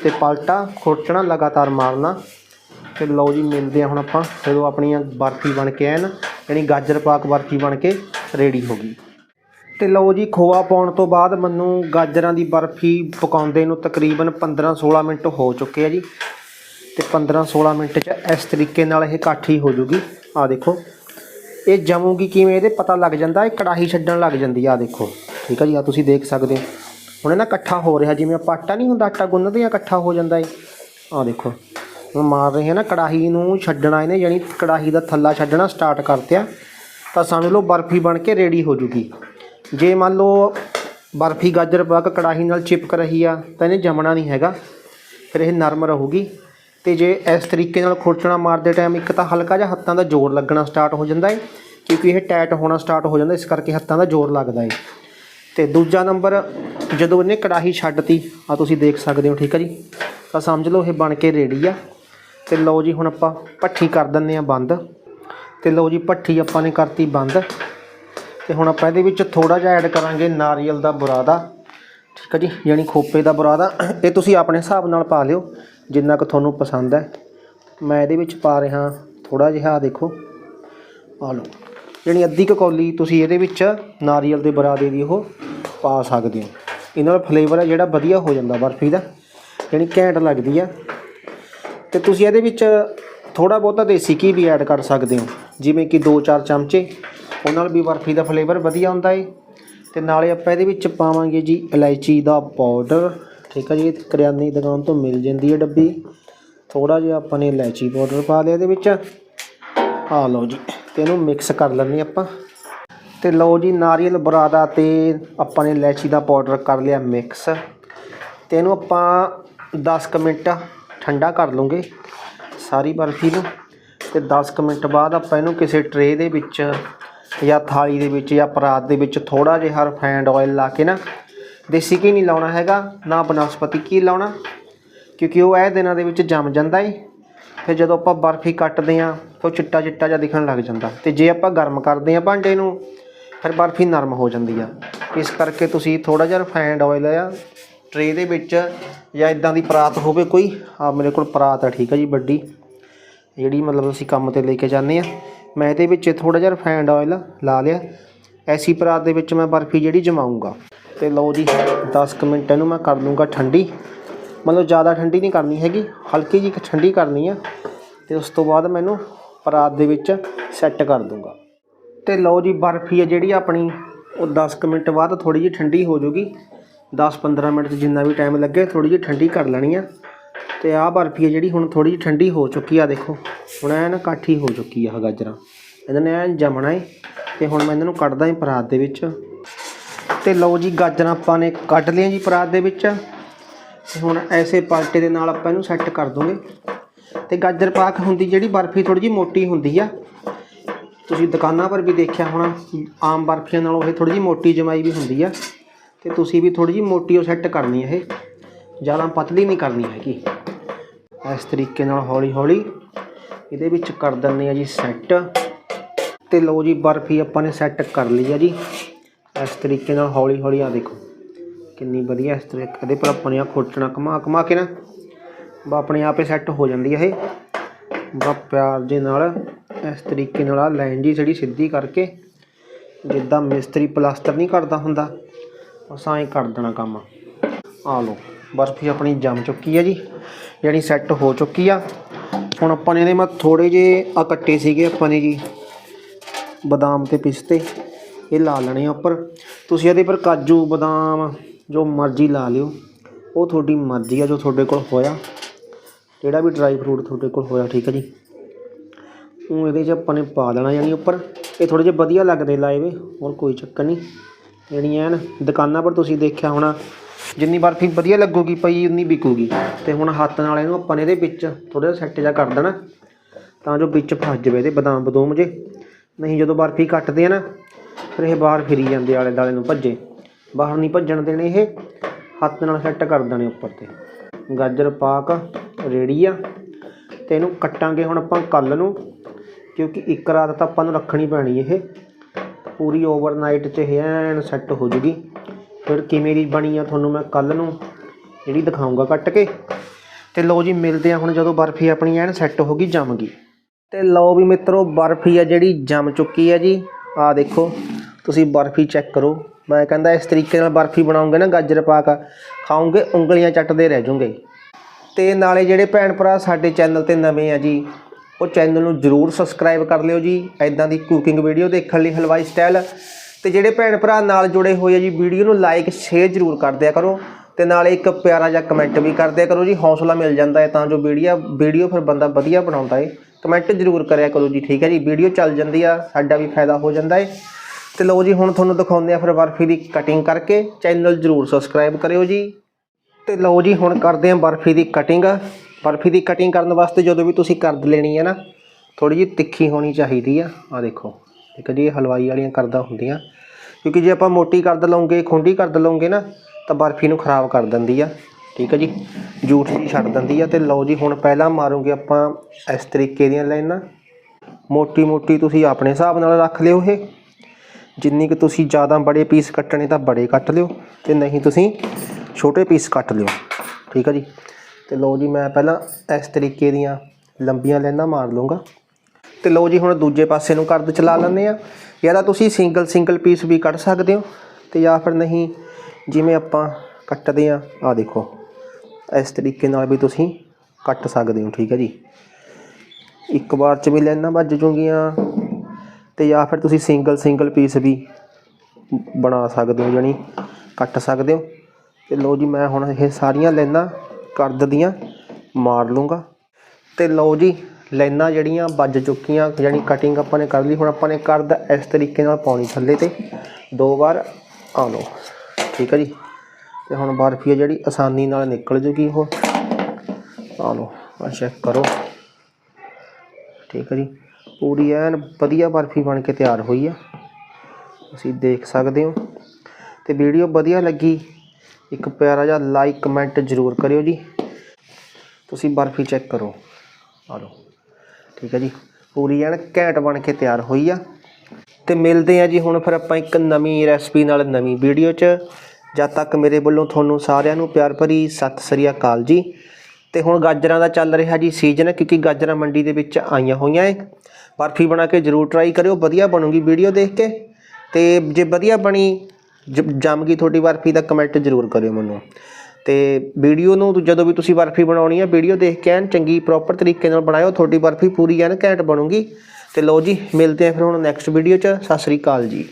ਤੇ ਪਲਟਾ ਖੁਰਚਣਾ ਲਗਾਤਾਰ ਮਾਰਨਾ। ਤੇ ਲਓ ਜੀ, ਮਿਲਦੇ ਆ ਹੁਣ ਆਪਾਂ। ਜਦੋਂ ਆਪਣੀਆਂ ਬਰਫੀ ਬਣ ਕੇ ਐਨ ਯਾਨੀ ਗਾਜਰ ਪਾਕ ਬਰਫੀ ਬਣ ਕੇ ਰੈਡੀ ਹੋ ਗਈ। ਤੇ ਲਓ ਜੀ, ਖੋਆ ਪਾਉਣ ਤੋਂ ਬਾਅਦ ਮੈਨੂੰ ਗਾਜਰਾਂ ਦੀ ਬਰਫੀ ਪਕਾਉਂਦੇ ਨੂੰ ਤਕਰੀਬਨ 15-16 ਮਿੰਟ ਹੋ ਚੁੱਕੇ ਆ ਜੀ। ਤੇ 15-16 ਮਿੰਟ 'ਚ ਇਸ ਤਰੀਕੇ ਨਾਲ ਇਹ ਇਕੱਠੀ ਹੋ ਜੂਗੀ। ਆ ਦੇਖੋ, ਇਹ ਜਮੂਗੀ ਕਿਵੇਂ? ਇਹਦੇ ਪਤਾ ਲੱਗ ਜਾਂਦਾ, ਇਹ ਕੜਾਹੀ ਛੱਡਣ ਲੱਗ ਜਾਂਦੀ ਆ। ਦੇਖੋ, ਠੀਕ ਆ ਜੀ ਆ ਤੁਸੀਂ ਦੇਖ ਸਕਦੇ ਹੋ। ਹੁਣ ਇਹ ਨਾ ਇਕੱਠਾ ਹੋ ਰਿਹਾ, ਜਿਵੇਂ ਆਪਾਂ ਆਟਾ ਨਹੀਂ ਹੁੰਦਾ, ਆਟਾ ਗੁੰਨਦੇ ਆ ਇਕੱਠਾ ਹੋ ਜਾਂਦਾ ਏ। ਆ ਦੇਖੋ, ਹੁਣ ਮਾਰ ਰਹੇ ਹਾਂ ਨਾ, ਕੜਾਹੀ ਨੂੰ ਛੱਡਣਾ ਇਹਨੇ, ਯਾਨੀ ਕੜਾਹੀ ਦਾ ਥੱਲਾ ਛੱਡਣਾ ਸਟਾਰਟ ਕਰਤਿਆ, ਤਾਂ ਸਮਝ ਲਓ ਬਰਫੀ ਬਣ ਕੇ ਰੈਡੀ ਹੋ ਜੂਗੀ। ਜੇ ਮੰਨ ਲਓ ਬਰਫੀ ਗਾਜਰ ਪਾਕ ਕੜਾਹੀ ਨਾਲ ਚਿਪਕ ਰਹੀ ਆ, ਤਾਂ ਇਹਨੇ ਜਮਣਾ ਨਹੀਂ ਹੈਗਾ, ਫਿਰ ਇਹ ਨਰਮ ਰਹੂਗੀ। ਤੇ ਜੇ ਇਸ ਤਰੀਕੇ ਨਾਲ ਖੁਰਚਣਾ ਮਾਰਦੇ ਟਾਈਮ ਇੱਕ ਤਾਂ ਹਲਕਾ ਜਿਹਾ ਹੱਥਾਂ ਦਾ ਜ਼ੋਰ ਲੱਗਣਾ ਸਟਾਰਟ ਹੋ ਜਾਂਦਾ ਹੈ ਕਿਉਂਕਿ ਇਹ ਟਾਈਟ ਹੋਣਾ ਸਟਾਰਟ ਹੋ ਜਾਂਦਾ, ਇਸ ਕਰਕੇ ਹੱਥਾਂ ਦਾ ਜ਼ੋਰ ਲੱਗਦਾ ਹੈ ਤੇ ਦੂਜਾ ਨੰਬਰ, ਜਦੋਂ ਇਹਨੇ ਕੜਾਹੀ ਛੱਡਤੀ ਆ ਤੁਸੀਂ ਦੇਖ ਸਕਦੇ ਹੋ, ਠੀਕ ਹੈ ਜੀ? ਤਾਂ ਸਮਝ ਲਓ ਇਹ ਬਣ ਕੇ ਰੈਡੀ ਆ। ਤੇ ਲਓ ਜੀ ਹੁਣ ਆਪਾਂ ਭੱਠੀ ਕਰ ਦਿੰਨੇ ਆ ਬੰਦ। ਤੇ ਲਓ ਜੀ ਭੱਠੀ ਆਪਾਂ ਨੇ ਕਰਤੀ ਬੰਦ। ਤੇ ਹੁਣ ਆਪਾਂ ਇਹਦੇ ਵਿੱਚ ਥੋੜਾ ਜਿਹਾ ਐਡ ਕਰਾਂਗੇ ਨਾਰੀਅਲ ਦਾ ਬੁਰਾਦਾ। ਠੀਕ ਹੈ ਜੀ? ਯਾਨੀ ਖੋਪੇ ਦਾ ਬੁਰਾਦਾ। ਇਹ ਤੁਸੀਂ ਆਪਣੇ ਹਿਸਾਬ ਨਾਲ ਪਾ ਲਿਓ, ਜਿੰਨਾ ਕੁ ਤੁਹਾਨੂੰ ਪਸੰਦ ਹੈ ਮੈਂ ਇਹਦੇ ਵਿੱਚ ਪਾ ਰਿਹਾ ਥੋੜਾ ਜਿਹਾ ਦੇਖੋ। ਆ ਲਓ। ਯਾਨੀ ਅੱਧੀ ਕੌਲੀ ਤੁਸੀਂ ਇਹਦੇ ਵਿੱਚ ਨਾਰੀਅਲ ਦੇ ਬੁਰਾਦੇ ਦੀ ਉਹ ਪਾ ਸਕਦੇ ਹੋ। ਇਹਨਾਂ ਦਾ ਫਲੇਵਰ ਹੈ ਜਿਹੜਾ ਵਧੀਆ ਹੋ ਜਾਂਦਾ ਬਰਫੀ ਦਾ, ਯਾਨੀ ਘੈਂਟ ਲੱਗਦੀ ਆ। ਤੇ ਤੁਸੀਂ ਇਹਦੇ ਵਿੱਚ ਥੋੜਾ ਬਹੁਤਾ ਦੇਸੀ ਘੀ ਵੀ ਐਡ ਕਰ ਸਕਦੇ ਹੋ, ਜਿਵੇਂ ਕਿ 2-4 ਚਮਚੇ। ਉਹਨਾਂ ਨਾਲ ਵੀ ਬਰਫੀ ਦਾ ਫਲੇਵਰ ਵਧੀਆ ਹੁੰਦਾ ਏ। ਤੇ ਨਾਲੇ ਆਪਾਂ ਇਹਦੇ ਵਿੱਚ ਪਾਵਾਂਗੇ ਜੀ ਇਲਾਇਚੀ ਦਾ ਪਾਊਡਰ ਠੀਕ ਹੈ ਜੀ, ਕਰਿਆਨੇ ਦੀ ਦੁਕਾਨ ਤੋਂ ਮਿਲ ਜਾਂਦੀ ਹੈ ਡੱਬੀ। ਥੋੜਾ ਜਿਹਾ ਆਪਾਂ ਨੇ ਇਲਾਇਚੀ ਪਾਊਡਰ ਪਾ ਲਿਆ ਇਹਦੇ ਵਿੱਚ। ਆ ਲਓ ਜੀ, ਤੇ ਇਹਨੂੰ ਮਿਕਸ ਕਰ ਲੈਂਦੇ ਆਪਾਂ। ਤੇ ਲਓ ਜੀ, ਨਾਰੀਅਲ ਬਰਾਦਾ ਤੇ ਆਪਾਂ ਨੇ ਇਲਾਇਚੀ ਦਾ ਪਾਊਡਰ ਕਰ ਲਿਆ ਮਿਕਸ ਤੇ ਇਹਨੂੰ ਆਪਾਂ 10 ਕੁ ਮਿੰਟ ਠੰਡਾ ਕਰ ਲਵਾਂਗੇ ਸਾਰੀ ਬਰਫੀ ਨੂੰ। ਤੇ 10 ਕੁ ਮਿੰਟ ਬਾਅਦ ਆਪਾਂ ਇਹਨੂੰ ਕਿਸੇ ਟਰੇ ਦੇ ਵਿੱਚ ਜਾਂ ਥਾਲੀ ਦੇ ਵਿੱਚ ਜਾਂ ਪਰਾਤ ਦੇ ਵਿੱਚ ਥੋੜਾ ਜਿਹਾ ਰਿਫਾਈਨਡ ਆਇਲ ਲਾ ਕੇ ਨਾ, ਦੇਸੀ ਘੀ ਨਹੀਂ ਲਾਉਣਾ ਹੈਗਾ, ਨਾ ਬਨਸਪਤੀ ਘੀ ਲਾਉਣਾ, ਕਿਉਂਕਿ ਉਹ ਇਹ ਦਿਨਾਂ ਦੇ ਵਿੱਚ ਜੰਮ ਜਾਂਦਾ ਏ। ਫਿਰ ਜਦੋਂ ਆਪਾਂ ਬਰਫੀ ਕੱਟਦੇ ਆ ਤਾਂ ਉਹ ਚਿੱਟਾ ਚਿੱਟਾ ਜਿਹਾ ਦਿਖਣ ਲੱਗ ਜਾਂਦਾ। ਤੇ ਜੇ ਆਪਾਂ ਗਰਮ ਕਰਦੇ ਆ ਭਾਂਡੇ ਨੂੰ ਫਿਰ ਬਰਫੀ ਨਰਮ ਹੋ ਜਾਂਦੀ ਆ। ਇਸ ਕਰਕੇ ਤੁਸੀਂ ਥੋੜਾ ਜਿਹਾ ਰਿਫਾਈਨਡ ਆਇਲ ਆ ਟਰੇ ਦੇ ਵਿੱਚ ਜਾਂ ਇਦਾਂ ਦੀ ਪਰਾਤ ਹੋਵੇ ਕੋਈ ਆ ਮੇਰੇ ਕੋਲ ਪਰਾਤ ਆ, ਠੀਕ ਆ ਜੀ, ਵੱਡੀ। ਜਿਹੜੀ ਮਤਲਬ ਅਸੀਂ ਕੰਮ ਤੇ ਲੈ ਕੇ ਜਾਂਦੇ ਆ। ਮੈਂ ਇਹਦੇ ਵਿੱਚ ਥੋੜਾ ਜਿਹਾ ਰਿਫਾਈਨਡ ਆਇਲ ਲਾ ਲਿਆ। ਐਸੀ ਪਰਾਤ ਦੇ ਵਿੱਚ ਮੈਂ ਬਰਫੀ ਜਿਹੜੀ ਜਮਾਉਂਗਾ। ਤੇ ਲਓ ਜੀ 10 ਕੁ ਮਿੰਟ ਇਹਨੂੰ ਮੈਂ ਕਰ ਲੂੰਗਾ ਠੰਡੀ। ਮਤਲਬ ਜ਼ਿਆਦਾ ਠੰਡੀ ਨਹੀਂ ਕਰਨੀ ਹੈਗੀ, ਹਲਕੀ ਜਿਹੀ ਠੰਡੀ ਕਰਨੀ ਆ। ਤੇ ਉਸ ਤੋਂ ਬਾਅਦ ਮੈਨੂੰ ਪਰਾਤ ਦੇ ਵਿੱਚ ਸੈੱਟ ਕਰ ਦੂੰਗਾ। ਤੇ ਲਓ ਜੀ ਬਰਫੀ ਹੈ ਜਿਹੜੀ ਆਪਣੀ, ਉਹ 10 ਕੁ ਮਿੰਟ ਬਾਅਦ ਥੋੜੀ ਜਿਹੀ ਠੰਡੀ ਹੋ ਜੂਗੀ 10-15 ਮਿੰਟ 'ਚ ਜਿੰਨਾ ਵੀ ਟਾਈਮ ਲੱਗੇ ਥੋੜੀ ਜਿਹੀ ਠੰਡੀ ਕਰ ਲੈਣੀ ਆ। ਤੇ ਆਹ ਬਰਫੀ ਹੈ ਜਿਹੜੀ ਹੁਣ ਥੋੜੀ ਜਿਹੀ ਠੰਡੀ ਹੋ ਚੁੱਕੀ ਆ, ਦੇਖੋ। ਹੁਣ ਐਨ ਇਕੱਠੀ ਹੋ ਚੁੱਕੀ ਆ ਗਾਜਰਾਂ। ਇਹਨਾਂ ਨੇ ਐਨ ਜਮਣਾ ਏ। ਤੇ ਹੁਣ ਮੈਂ ਇਹਨਾਂ ਨੂੰ ਕੱਢਦਾ ਏ ਪਰਾਤ ਦੇ ਵਿੱਚ। ਤੇ ਲਓ ਜੀ ਗਾਜਰਾਂ ਆਪਾਂ ਨੇ ਕੱਢ ਲਈਆਂ ਜੀ ਪਰਾਤ ਦੇ ਵਿੱਚ। ਤੇ ਹੁਣ ਐਸੇ ਪਲਟੇ ਦੇ ਨਾਲ ਆਪਾਂ ਇਹਨੂੰ ਸੈੱਟ ਕਰ ਦੋਗੇ। ਤੇ ਗਾਜਰ ਪਾਕ ਹੁੰਦੀ ਜਿਹੜੀ ਬਰਫੀ ਥੋੜੀ ਜਿਹੀ ਮੋਟੀ ਹੁੰਦੀ ਆ ਤੁਸੀਂ ਦੁਕਾਨਾਂ ਪਰ ਵੀ ਦੇਖਿਆ ਹੋਣਾ, ਆਮ ਬਰਫੀਆਂ ਨਾਲੋਂ ਇਹ ਥੋੜੀ ਜਿਹੀ ਮੋਟੀ ਜਮਾਈ ਵੀ ਹੁੰਦੀ ਆ। ਤੇ ਤੁਸੀਂ ਵੀ ਥੋੜੀ ਜਿਹੀ ਮੋਟੀ ਉਹ ਸੈੱਟ ਕਰਨੀ ਹੈ ਇਹ। ਜ਼ਿਆਦਾ ਪਤਲੀ ਨਹੀਂ ਕਰਨੀ ਹੈਗੀ। ਇਸ ਤਰੀਕੇ ਨਾਲ ਹੌਲੀ ਹੌਲੀ ਇਹਦੇ ਵਿੱਚ ਕਰ ਦਿੰਦੇ ਆ ਜੀ ਸੈੱਟ ਤੇ ਲਓ ਜੀ ਬਰਫੀ ਆਪਾਂ ਨੇ ਸੈੱਟ ਕਰ ਲਈ ਆ ਜੀ। ਇਸ ਤਰੀਕੇ ਨਾਲ ਹੌਲੀ ਹੌਲੀ ਆ ਦੇਖੋ, ਕਿੰਨੀ ਵਧੀਆ ਇਸ ਤਰੀਕੇ ਇਹਦੇ ਪਰ ਆਪਾਂ ਨੇ ਆ ਖੋਟਣਾ ਕਮਾ ਕਮਾ ਕੇ ਨਾ, ਬਾ ਆਪਣੇ ਆਪੇ ਸੈੱਟ ਹੋ ਜਾਂਦੀ ਹੈ ਇਹ। ਬਾ ਪਿਆਰ ਦੇ ਨਾਲ ਇਸ ਤਰੀਕੇ ਨਾਲ ਆ ਲਾਈਨ ਜੀ ਜਿਹੜੀ ਸਿੱਧੀ ਕਰਕੇ ਜਿੱਦਾਂ ਮਿਸਤਰੀ ਪਲਾਸਟਰ ਨਹੀਂ ਕਰਦਾ ਹੁੰਦਾ, ਬਸ ਐਂ ਕਰ ਦੇਣਾ ਕੰਮ। ਆ ਲਓ, ਬਰਫੀ ਆਪਣੀ ਜੰਮ ਚੁੱਕੀ ਹੈ ਜੀ, ਜਿਹੜੀ ਸੈੱਟ ਹੋ ਚੁੱਕੀ ਆ। ਹੁਣ ਆਪਾਂ ਨੇ ਇਹਦੇ ਮੈਂ ਥੋੜੇ ਜੇ ਆ ਕੱਟੇ ਸੀਗੇ ਆਪਾਂ ਨੇ ਜੀ, ਬਦਾਮ ਤੇ ਪਿਸਤੇ, ਇਹ ਲਾ ਲੈਣੇ ਆ ਉੱਪਰ। ਤੁਸੀਂ ਇਹਦੇ ਪਰ ਕਾਜੂ, ਬਦਾਮ, ਜੋ ਮਰਜ਼ੀ ਲਾ ਲਿਓ, ਉਹ ਤੁਹਾਡੀ ਮਰਜ਼ੀ ਆ ਜੋ ਤੁਹਾਡੇ ਕੋਲ ਹੋਇਆ। ਜਿਹੜਾ ਵੀ ਡਰਾਈ ਫਰੂਟ ਤੁਹਾਡੇ ਕੋਲ ਹੋਇਆ, ਠੀਕ ਹੈ ਜੀ। ਉਹ ਇਹਦੇ 'ਚ ਆਪਾਂ ਨੇ ਪਾ ਦੇਣਾ ਯਾਨੀ ਉੱਪਰ। ਇਹ ਥੋੜ੍ਹੇ ਜਿਹੇ ਵਧੀਆ ਲੱਗਦੇ ਲਾਏ ਵੇ, ਹੋਰ ਕੋਈ ਚੱਕਰ ਨਹੀਂ। ਜਿਹੜੀ ਐਨ ਦੁਕਾਨਾਂ ਪਰ ਤੁਸੀਂ ਦੇਖਿਆ ਹੋਣਾ, ਜਿੰਨੀ ਬਰਫੀ ਵਧੀਆ ਲੱਗੂਗੀ ਪਈ, ਉਨੀ ਵਿਕੂਗੀ। ਤੇ ਹੁਣ ਹੱਥ ਨਾਲ ਇਹਨੂੰ ਆਪਾਂ ਨੇ ਇਹਦੇ ਵਿੱਚ ਥੋੜ੍ਹਾ ਜਿਹਾ ਸੈੱਟ ਜਿਹਾ ਕਰ ਦੇਣਾ। ਤਾਂ ਜੋ ਵਿੱਚ ਫਸ ਜਾਵੇ ਇਹਦੇ ਬਦਾਮ ਬਦੂਮ ਜੇ। ਨਹੀਂ ਜਦੋਂ ਬਰਫੀ ਕੱਟਦੇ ਆ ਨਾ, ਫਿਰ ਇਹ ਬਾਹਰ ਫਿਰੀ ਜਾਂਦੇ ਆਲੇ ਦਾਲੇ ਨੂੰ ਭੱਜੇ। ਬਾਹਰ ਨਹੀਂ ਭੱਜਣ ਦੇਣੇ ਇਹ। ਹੱਥ ਨਾਲ ਸੈੱਟ ਕਰ ਦੇਣੇ ਉੱਪਰ ਤੇ। ਗਾਜਰ, ਪਾਕ ਰੇੜੀ ਆ ਤੇ ਇਹਨੂੰ ਕੱਟਾਂਗੇ ਹੁਣ ਆਪਾਂ ਕੱਲ ਨੂੰ। ਕਿਉਂਕਿ ਇੱਕ ਰਾਤ ਤਾਂ ਆਪਾਂ ਨੂੰ ਰੱਖਣੀ ਪੈਣੀ ਇਹ। ਪੂਰੀ ਓਵਰਨਾਈਟ 'ਚ ਇਹ ਐਨ ਸੈੱਟ ਹੋ ਜੂਗੀ। ਫਿਰ ਕਿਵੇਂ ਦੀ ਬਣੀ ਆ ਤੁਹਾਨੂੰ ਮੈਂ ਕੱਲ ਨੂੰ ਜਿਹੜੀ ਦਿਖਾਉਂਗਾ ਕੱਟ ਕੇ। ਤੇ ਲਓ ਜੀ, ਮਿਲਦੇ ਆ ਹੁਣ ਜਦੋਂ ਬਰਫੀ ਆਪਣੀ ਐਨ ਸੈੱਟ ਹੋ ਗਈ ਜੰਮ ਗਈ ਤੇ ਲਓ ਵੀ ਮਿੱਤਰੋ, ਬਰਫੀ ਆ ਜਿਹੜੀ ਜੰਮ ਚੁੱਕੀ ਹੈ ਜੀ। ਆ ਦੇਖੋ, ਤੁਸੀਂ ਬਰਫੀ ਚੈੱਕ ਕਰੋ। ਮੈਂ ਕਹਿੰਦਾ ਇਸ ਤਰੀਕੇ ਨਾਲ ਬਰਫੀ ਬਣਾਉਂਗੇ ਨਾ, ਗਾਜਰ ਪਾ ਕੇ ਖਾਓਗੇ, ਉਂਗਲੀਆਂ ਚੱਟਦੇ ਰਹਿ ਜਾਓਗੇ ਤੇ ਨਾਲੇ ਜਿਹੜੇ ਭੈਣ ਭਰਾ ਸਾਡੇ ਚੈਨਲ ਤੇ ਨਵੇਂ ਆ ਜੀ ਉਹ ਚੈਨਲ ਨੂੰ ਜਰੂਰ ਸਬਸਕ੍ਰਾਈਬ ਕਰ ਲਿਓ ਜੀ ਐਦਾਂ ਦੀ ਕੁਕਿੰਗ ਵੀਡੀਓ ਦੇਖਣ ਲਈ ਹਲਵਾਈ ਸਟਾਈਲ ਤੇ ਜਿਹੜੇ ਭੈਣ ਭਰਾ ਨਾਲ ਜੁੜੇ ਹੋਏ ਆ ਜੀ ਵੀਡੀਓ ਨੂੰ ਲਾਈਕ ਸ਼ੇਅਰ ਜ਼ਰੂਰ ਕਰ ਦਿਆ ਕਰੋ ਤੇ ਨਾਲ ਇੱਕ ਪਿਆਰਾ ਜਿਹਾ ਕਮੈਂਟ ਵੀ ਕਰ ਦਿਆ ਕਰੋ ਜੀ, ਹੌਸਲਾ ਮਿਲ ਜਾਂਦਾ ਹੈ ਤਾਂ ਜੋ ਵੀਡੀਓ ਵੀਡੀਓ ਫਿਰ ਬੰਦਾ ਵਧੀਆ ਬਣਾਉਂਦਾ ਹੈ। ਕਮੈਂਟ ਜ਼ਰੂਰ ਕਰਿਆ ਕਰੋ ਜੀ, ਠੀਕ ਹੈ ਜੀ ਵੀਡੀਓ ਚੱਲ ਜਾਂਦੀ ਆ, ਸਾਡਾ ਵੀ ਫਾਇਦਾ ਹੋ ਜਾਂਦਾ ਹੈ। ਤੇ ਲਓ ਜੀ, ਹੁਣ ਤੁਹਾਨੂੰ ਦਿਖਾਉਂਦੇ ਆ ਫਿਰ ਬਰਫੀ ਦੀ ਕਟਿੰਗ ਕਰਕੇ ਚੈਨਲ ਜ਼ਰੂਰ ਸਬਸਕ੍ਰਾਈਬ ਕਰਿਓ ਜੀ। ਤੇ ਲਓ ਜੀ, ਹੁਣ ਕਰਦੇ ਆ ਬਰਫੀ ਦੀ ਕਟਿੰਗ ਬਰਫੀ ਦੀ ਕਟਿੰਗ ਕਰਨ ਵਾਸਤੇ ਜਦੋਂ ਵੀ ਤੁਸੀਂ ਕਰਦ ਲੈਣੀ ਹੈ ਨਾ ਥੋੜੀ ਜਿਹੀ ਤਿੱਖੀ ਹੋਣੀ ਚਾਹੀਦੀ ਆ। ਆ ਦੇਖੋ ਠੀਕ ਹੈ ਜੀ ਇਹ ਹਲਵਾਈ ਵਾਲੀਆਂ ਕਰਦਾਂ ਹੁੰਦੀਆਂ, ਕਿਉਂਕਿ ਜੇ ਆਪਾਂ ਮੋਟੀ ਕਰਦ ਲਵਾਂਗੇ, ਖੁੰਡੀ ਕਰਦ ਲਵਾਂਗੇ ਨਾ, ਤਾਂ ਬਰਫੀ ਨੂੰ ਖਰਾਬ ਕਰ ਦਿੰਦੀ ਆ। ਠੀਕ ਹੈ ਜੀ? ਜੂਠ ਜੀ ਛੱਡ ਦਿੰਦੀ ਆ ਤੇ ਲਓ ਜੀ, ਹੁਣ ਪਹਿਲਾਂ ਮਾਰੂਗੇ ਆਪਾਂ ਇਸ ਤਰੀਕੇ ਦੀਆਂ ਲਾਈਨਾਂ। ਮੋਟੀ ਮੋਟੀ ਤੁਸੀਂ ਆਪਣੇ ਹਿਸਾਬ ਨਾਲ ਰੱਖ ਲਿਓ ਇਹ। ਜਿੰਨੀ ਕਿ ਤੁਸੀਂ ਜ਼ਿਆਦਾ ਬੜੇ ਪੀਸ ਕੱਟਣੇ ਤਾਂ ਬੜੇ ਕੱਟ ਲਿਓ, ਤੇ ਨਹੀਂ ਤੁਸੀਂ ਛੋਟੇ ਪੀਸ ਕੱਟ ਲਿਓ। ਠੀਕ ਹੈ ਜੀ? ਤੇ ਲਓ ਜੀ ਮੈਂ ਪਹਿਲਾਂ ਇਸ ਤਰੀਕੇ ਦੀਆਂ ਲੰਬੀਆਂ ਲਾਈਨਾਂ ਮਾਰ ਲੂੰਗਾ ਤੇ ਲਓ ਜੀ ਹੁਣ ਦੂਜੇ ਪਾਸੇ ਨੂੰ ਕਰਦ ਚਲਾ ਲੈਂਦੇ ਆ ਜਾਂ ਤਾਂ ਤੁਸੀਂ ਸਿੰਗਲ ਸਿੰਗਲ ਪੀਸ ਵੀ ਕੱਢ ਸਕਦੇ ਹੋ ਤੇ ਜਾਂ ਫਿਰ ਨਹੀਂ, ਜਿਵੇਂ ਆਪਾਂ ਕੱਟਦੇ ਆ ਆ ਦੇਖੋ, ਇਸ ਤਰੀਕੇ ਨਾਲ ਵੀ ਤੁਸੀਂ ਕੱਟ ਸਕਦੇ ਹੋ, ਠੀਕ ਹੈ ਜੀ। ਇੱਕ ਵਾਰ ਚ ਵੀ ਲਾਈਨਾਂ ਵੱਜ ਜੂਗੀਆਂ ਤੇ ਜਾਂ ਫਿਰ ਤੁਸੀਂ ਸਿੰਗਲ ਸਿੰਗਲ ਪੀਸ ਵੀ ਬਣਾ ਸਕਦੇ ਹੋ ਜਾਨੀ ਕੱਟ ਸਕਦੇ ਹੋ। ਤੇ ਲਓ ਜੀ ਮੈਂ ਹੁਣ ਇਹ ਸਾਰੀਆਂ ਲਾਈਨਾਂ ਕਰਦ ਦੀਆਂ ਮਾਰ ਲੂੰਗਾ। ਤੇ ਲਓ ਜੀ, ਲਾਈਨਾਂ ਜਿਹੜੀਆਂ ਵੱਜ ਚੁੱਕੀਆਂ ਜਾਨੀ ਕਟਿੰਗ ਆਪਾਂ ਨੇ ਕਰ ਲਈ, ਹੁਣ ਆਪਾਂ ਨੇ ਕਰਦ ਇਸ ਤਰੀਕੇ ਨਾਲ ਪਾਉਣੀ ਥੱਲੇ ਤੇ। ਦੋ ਵਾਰ ਆ ਲਓ, ਠੀਕ ਹੈ ਜੀ। ਤੇ ਹੁਣ ਬਰਫੀ ਆ ਜਿਹੜੀ ਆਸਾਨੀ ਨਾਲ ਨਿਕਲ ਜੂਗੀ ਉਹ ਆ ਲਓ ਆ ਚੈੱਕ ਕਰੋ। ਠੀਕ ਹੈ ਜੀ, ਪੂਰੀ ਐਨ ਵਧੀਆ ਬਰਫੀ ਬਣ ਕੇ ਤਿਆਰ ਹੋਈ ਆ। ਤੁਸੀਂ ਦੇਖ ਸਕਦੇ ਹੋ। ਤੇ ਵੀਡੀਓ ਵਧੀਆ ਲੱਗੀ ਇੱਕ ਪਿਆਰਾ ਜਿਹਾ ਲਾਈਕ ਕਮੈਂਟ ਜ਼ਰੂਰ ਕਰਿਓ ਜੀ। ਤੁਸੀਂ ਬਰਫੀ ਚੈੱਕ ਕਰੋ। ਆ ਲਓ ਠੀਕ ਹੈ ਜੀ। ਪੂਰੀ ਐਨ ਘੈਂਟ ਬਣ ਕੇ ਤਿਆਰ ਹੋਈ ਆ। ਤੇ ਮਿਲਦੇ ਆ ਜੀ ਹੁਣ ਫਿਰ ਆਪਾਂ ਇੱਕ ਨਵੀਂ ਰੈਸਪੀ ਨਾਲ ਨਵੀਂ ਵੀਡੀਓ 'ਚ। ਜਦ ਤੱਕ ਮੇਰੇ ਵੱਲੋਂ ਤੁਹਾਨੂੰ ਸਾਰਿਆਂ ਨੂੰ ਪਿਆਰ ਭਰੀ ਸਤਿ ਸ੍ਰੀ ਅਕਾਲ ਜੀ। ਤੇ ਹੁਣ ਗਾਜਰਾਂ ਦਾ ਚੱਲ ਰਿਹਾ ਜੀ ਸੀਜ਼ਨ ਕਿਉਂਕਿ ਗਾਜਰਾਂ ਮੰਡੀ ਦੇ ਵਿੱਚ ਆਈਆਂ ਹੋਈਆਂ ਏ ਬਰਫੀ ਬਣਾ ਕੇ ਜ਼ਰੂਰ ਟਰਾਈ ਕਰਿਓ, ਵਧੀਆ ਬਣੂਗੀ ਵੀਡੀਓ ਦੇਖ ਕੇ। ਤੇ ਜੇ ਵਧੀਆ ਬਣੀ ਜੰਮ ਗਈ ਤੁਹਾਡੀ ਬਰਫੀ ਤਾਂ ਕਮੈਂਟ ਜ਼ਰੂਰ ਕਰਿਓ ਮੈਨੂੰ। ਤੇ ਵੀਡੀਓ ਨੂੰ ਜਦੋਂ ਵੀ ਤੁਸੀਂ ਬਰਫੀ ਬਣਾਉਣੀ ਹੈ ਵੀਡੀਓ ਦੇਖ ਕੇ ਐਨ ਚੰਗੀ ਪ੍ਰੋਪਰ ਤਰੀਕੇ ਨਾਲ ਬਣਾਇਓ, ਤੁਹਾਡੀ ਬਰਫੀ ਪੂਰੀ ਐਨ ਘੈਂਟ ਬਣੂਗੀ। ਤੇ ਲਓ ਜੀ, ਮਿਲਦੇ ਆ ਫਿਰ ਹੁਣ ਨੈਕਸਟ ਵੀਡੀਓ 'ਚ। ਸਤਿ ਸ੍ਰੀ ਅਕਾਲ ਜੀ।